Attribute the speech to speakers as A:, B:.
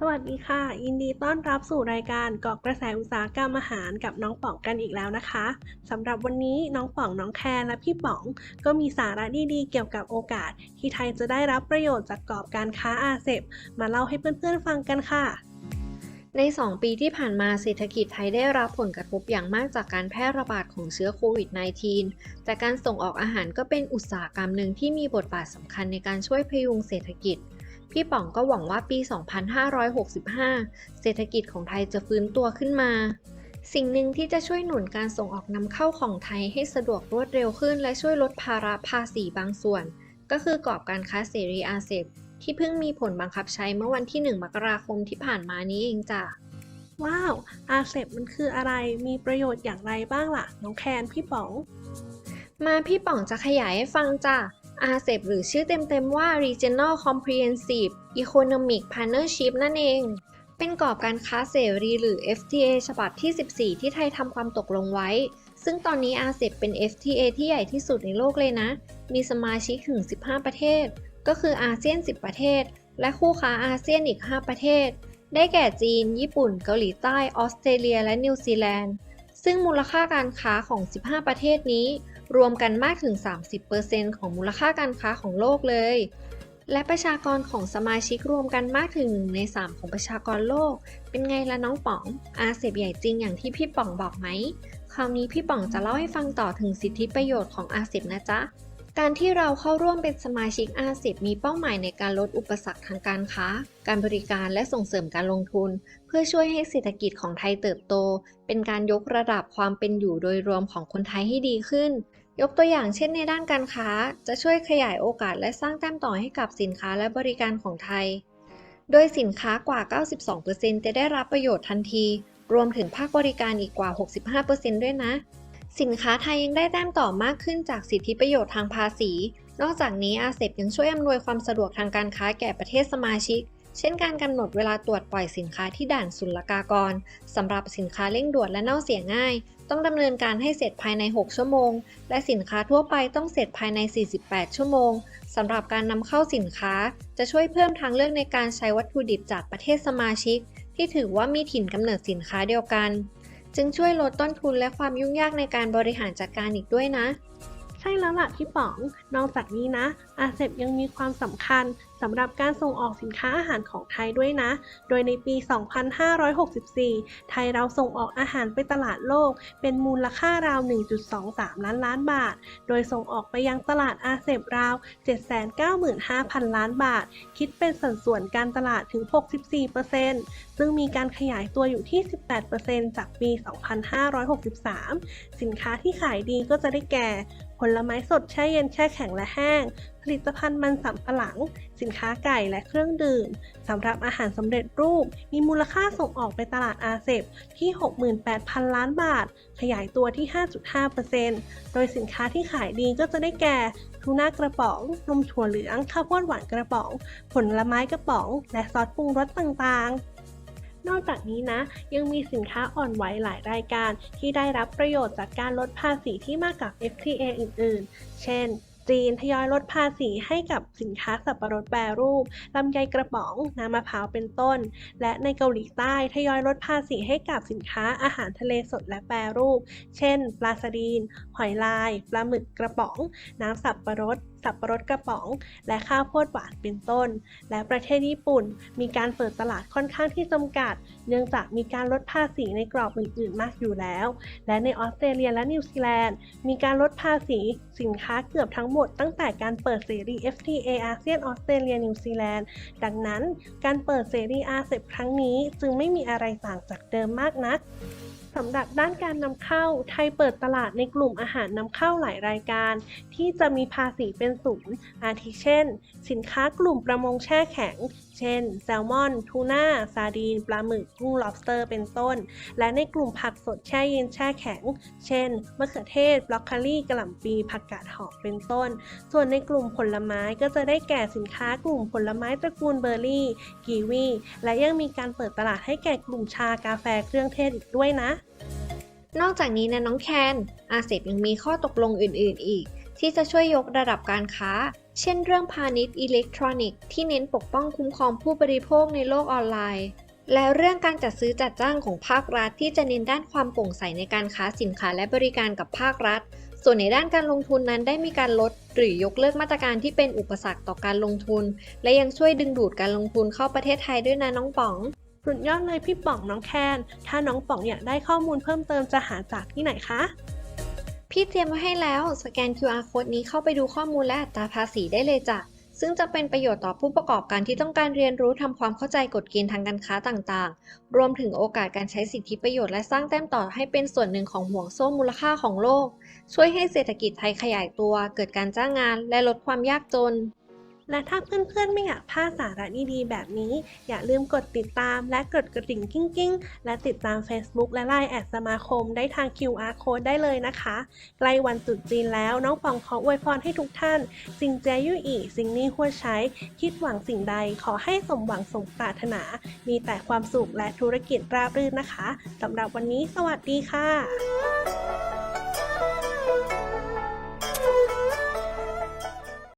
A: สวัสดีค่ะ ยินดีต้อนรับสู่รายการเกาะกระแสอุตสาหกรรมอาหารกับน้องป๋องกันอีกแล้วนะคะสำหรับวันนี้น้องป๋องน้องแคนและพี่ป๋อง ก็มีสาระดีๆเกี่ยวกับโอกาส ที่ไทยจะได้รับประโยชน์จากกรอบการค้าอาเซบมาเล่าให้เพื่อนๆฟังกันค่ะ
B: ใน 2 ปีที่ผ่านมาเศรษฐกิจไทยได้รับผลกระทบอย่างมากจากการแพร่ระบาดของเชื้อโควิด -19 แต่การส่งออกอาหารก็เป็นอุตสาหกรรมหนึ่งที่มีบทบาทสำคัญในการช่วยพยุงเศรษฐกิจ พี่ป๋องก็หวังว่าปี 2565 เศรษฐกิจของไทยจะฟื้นตัวขึ้นมา สิ่งหนึ่งที่จะช่วยหนุนการส่งออกนำเข้าของไทยให้สะดวกรวดเร็วขึ้น และช่วยลดภาระภาษีบางส่วน ก็คือกรอบการค้าเสรีอาเซบที่เพิ่งมีผลบังคับใช้เมื่อวันที่ 1 มกราคมที่ผ่านมานี้เองจ้ะ
A: ว้าว อาเซบมันคืออะไร มีประโยชน์อย่างไรบ้างล่ะ น้องแคนพี่ป๋อง
B: มาพี่ป๋องจะขยายให้ฟังจ้ะ RCEP หรือชื่อเต็มๆว่า Regional Comprehensive Economic Partnership นั่นเอง เป็นกรอบการค้าเสรีหรือ FTA ฉบับที่ 14 ที่ไทยทำความตกลงไว้ ซึ่งตอนนี้ RCEP เป็น FTA ที่ใหญ่ที่สุดในโลกเลยนะ มีสมาชิกถึง 15 ประเทศ ก็คืออาเซียน 10 ประเทศ และคู่ค้าอาเซียนอีก 5 ประเทศ ได้แก่จีน ญี่ปุ่น เกาหลีใต้ ออสเตรเลีย และนิวซีแลนด์ ซึ่งมูลค่าการค้าของ 15 ประเทศนี้ รวมกันมากถึง 30%ของมูลค่าการค้าของโลกเลย และประชากรของสมาชิกรวมกันมากถึง 1 ใน 3 ของประชากรโลก เป็นไงล่ะน้องป๋อง อาเซบใหญ่จริงอย่างที่พี่ป๋องบอกไหม คราวนี้พี่ป๋องจะเล่าให้ฟังต่อถึงสิทธิประโยชน์ของอาเซบนะจ๊ะการที่เราเข้าร่วมเป็นสมาชิกอาเซบมีเป้าหมายในการลดอุปสรรคทางการค้า การบริการและส่งเสริมการลงทุน เพื่อช่วยให้เศรษฐกิจของไทยเติบโต เป็นการยกระดับความเป็นอยู่โดยรวมของคนไทยให้ดีขึ้น ยกตัวอย่างเช่นในด้านการค้า จะช่วยขยายโอกาสและสร้างแต้มต่อให้กับสินค้าและบริการของไทย โดยสินค้ากว่า 92%จะได้รับประโยชน์ทันที รวมถึงภาคบริการอีกกว่า 65%ด้วยนะ สินค้าไทยยังได้แต้มต่อมากขึ้นจากสิทธิประโยชน์ทางภาษี นอกจากนี้อาเซบยังช่วยอำนวยความสะดวกทางการค้าแก่ประเทศสมาชิก เช่นการกำหนดเวลาตรวจปล่อยสินค้าที่ด่านศุลกากรสำหรับสินค้าเร่งด่วนและเน่าเสียง่าย ต้องดำเนินการให้เสร็จภายใน 6 ชั่วโมง และสินค้าทั่วไปต้องเสร็จภายใน 48 ชั่วโมงสำหรับการนำเข้าสินค้า จะช่วยเพิ่มทางเลือกในการใช้วัตถุดิบจากประเทศสมาชิก ที่ถือว่ามีถิ่นกำเนิดสินค้าเดียวกัน จึงช่วยลดต้นทุนและความยุ่งยากในการบริหารจัดการอีกด้วยนะ
A: ใช่แล้วล่ะพี่ป๋อง นอกจากนี้นะ อาเซบยังมีความสำคัญสำหรับการส่งออกสินค้าอาหารของไทยด้วยนะ โดยในปี 2564 ไทยเราส่งออกอาหารไปตลาดโลก เป็นมูลค่าราว 1.23 ล้านล้านบาท โดยส่งออกไปยังตลาดอาเซบราว 795,000 ล้านบาท คิดเป็นสัดส่วนการตลาดถึง 64%ซึ่งมีการขยายตัวอยู่ที่ 18%จากปี 2563 สินค้าที่ขายดีก็จะได้แก่ ผลไม้สดแช่เย็นแช่แข็งและแห้ง ลิตภัณฑ์มันสำปะหลัง สินค้าไก่และเครื่องดื่ม สำหรับอาหารสำเร็จรูป มีมูลค่าส่งออกไปตลาดอาเซบที่ 68,000 ล้านบาท ขยายตัวที่ 5.5%โดยสินค้าที่ขายดีก็จะได้แก่ทูน่ากระป๋องนมถั่วเหลืองข้าวโพดหวานกระป๋อง ผลไม้กระป๋อง และซอสปรุงรสต่างๆนอกจากนี้นะ ยังมีสินค้าอ่อนไหวหลายรายการที่ได้รับประโยชน์จากการลดภาษีที่มากกับ FTA อื่นๆ เช่น จีน ทยอยลดภาษีให้กับสินค้าสับปะรดแปรรูปลำไยกระป๋อง น้ำมะพร้าวเป็นต้น และในเกาหลีใต้ทยอยลดภาษีให้กับสินค้าอาหารทะเลสดและแปรรูป เช่น ปลาสดีน หอยลาย ปลาหมึกกระป๋อง น้ำสับปะรดสับปะรดกระป๋อง และข้าวโพดหวานเป็นต้น และประเทศญี่ปุ่น มีการเปิดตลาดค่อนข้างที่จำกัด เนื่องจากมีการลดภาษีในกรอบอื่น ๆ มากอยู่แล้ว และในออสเตรเลียและนิวซีแลนด์ มีการลดภาษีสินค้าเกือบทั้งหมดตั้งแต่การเปิดเสรี FTA อาเซียนออสเตรเลียนิวซีแลนด์ ดังนั้นการเปิดเสรีอาเซบครั้งนี้จึงไม่มีอะไรต่างจากเดิมมากนัก สำหรับด้านการนำเข้า ไทยเปิดตลาดในกลุ่มอาหารนำเข้าหลายรายการ ที่จะมีภาษีเป็นศูนย์อาทิเช่น สินค้ากลุ่มประมงแช่แข็ง เช่น แซลมอน ทูน่า ซาดีน ปลาหมึก กุ้ง lobster เป็นต้น และในกลุ่มผักสดแช่เย็นแช่แข็ง เช่น มะเขือเทศบรอกโคลีกระหล่ำปีผักกาดหอม เป็นต้น ส่วนในกลุ่มผลไม้ก็จะได้แก่สินค้ากลุ่มผลไม้ตระกูลเบอร์รี่ กีวี และยังมีการเปิดตลาดให้แก่กลุ่มชากาแฟเครื่องเทศอีกด้วยนะ
B: นอกจากนี้นะน้องแคนอาเซบยังมีข้อตกลงอื่น ๆ อีก ที่จะช่วยยกระดับการค้า เช่นเรื่องพาณิชย์อิเล็กทรอนิกส์ที่เน้นปกป้องคุ้มครองผู้บริโภคในโลกออนไลน์ และเรื่องการจัดซื้อจัดจ้างของภาครัฐ ที่จะเน้นด้านความโปร่งใสในการค้าสินค้าและบริการกับภาครัฐ ส่วนในด้านการลงทุนนั้นได้มีการลด หรือยกเลิกมาตรการที่เป็นอุปสรรคต่อการลงทุน และยังช่วยดึงดูดการลงทุนเข้าประเทศไทยด้วยนะน้องป๋อง
A: สุดยอดเลยพี่ป๋องน้องแคน ถ้าน้องป๋องอยากได้ข้อมูลเพิ่มเติมจะหาจากที่ไหนคะ
B: พี่เตรียมไว้ให้แล้ว สแกน QR code นี้เข้าไปดูข้อมูลและอัตราภาษีได้เลยจ้ะ ซึ่งจะเป็นประโยชน์ต่อผู้ประกอบการที่ต้องการเรียนรู้ทำความเข้าใจกฎเกณฑ์ทางการค้าต่างๆ รวมถึงโอกาสการใช้สิทธิประโยชน์และสร้างแต้มต่อให้เป็นส่วนหนึ่งของห่วงโซ่มูลค่าของโลก ช่วยให้เศรษฐกิจไทยขยายตัว เกิดการจ้างงาน และลดความยากจน
A: และถ้าเพื่อนๆไม่อยากพลาดสาระดีๆแบบนี้ อย่าลืมกดติดตามและกดกระดิ่งกิ้งๆ และติดตาม Facebook และ Line แอดสมาคมได้ทาง QR Code ได้เลยนะคะใกล้วันตรุษจีนแล้วน้องปองขออวยพรให้ทุกท่าน สิ่งแจยุ่ยอีสิ่งนี้หัวใช้ คิดหวังสิ่งใดขอให้สมหวังสมปรารถนา มีแต่ความสุขและธุรกิจราบรื่นนะคะสำหรับวันนี้สวัสดีค่ะ